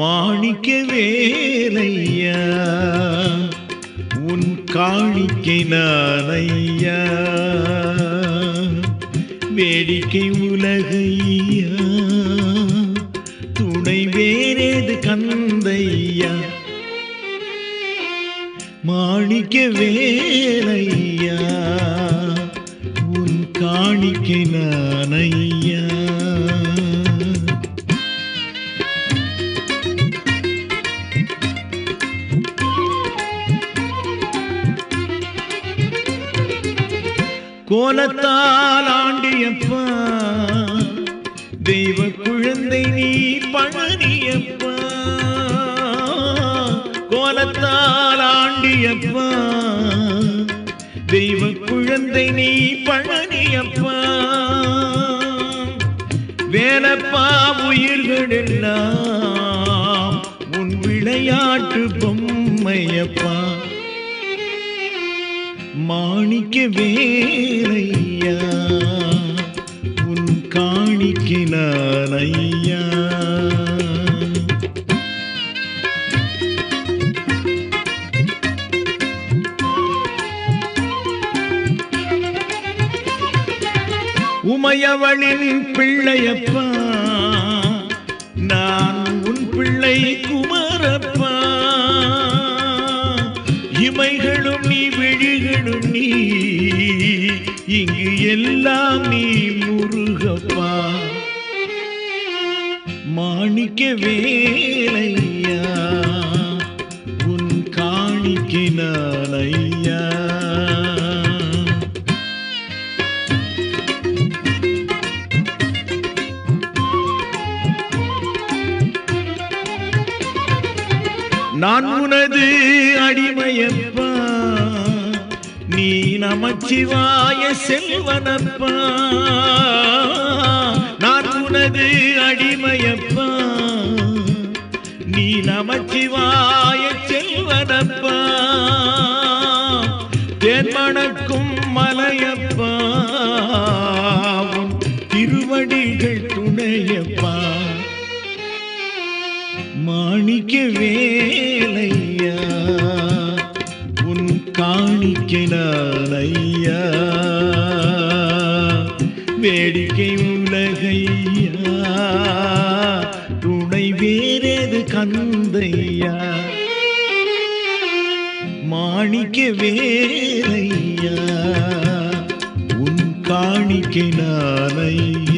மாணிக்க வேலையா? உன் காணிக்கை நானையா வேடிக்கை உலகையா? துணை வேறேது கந்தையா? மாணிக்க வேலையா? உன் காணிக்கை நானையா கோலத்தால் ஆண்டியப்பா தெய்வ குழந்தை நீ பழனியப்பா கோலத்தால் ஆண்டியப்பா தெய்வ குழந்தை நீ பழனியப்பா வேலப்பா உயிர்கள் எல்லாம் உன் விளையாட்டு பொம்மையப்பா. மாணிக்க வேலையா? உன் காணிக்க நானையா உமையவளின் பிள்ளையப்பா நான் உன் பிள்ளை விழிகளும் நீ இங்கு எல்லாம் நீ முருகப்பா. மாணிக்க வேலையா உன் காணிக்க நானையா நான் உனது அடிமையப்பா. நீ நமச்சிவாய செல்வனப்பா. நான் உனது அடிமையப்பா. நீ நமச்சிவாய செல்வனப்பா. தேன்மணக்கும் மலையப்பா. திருவடிகள் துணையப்பா. மாணிக்க வேலையா. காணிக்கிறான் ஐயா வேடிக்கை உலகையா. துணை வேறேது கந்தையா. மாணிக்க வேறையா உன் காணிக்கிறான் ஐயா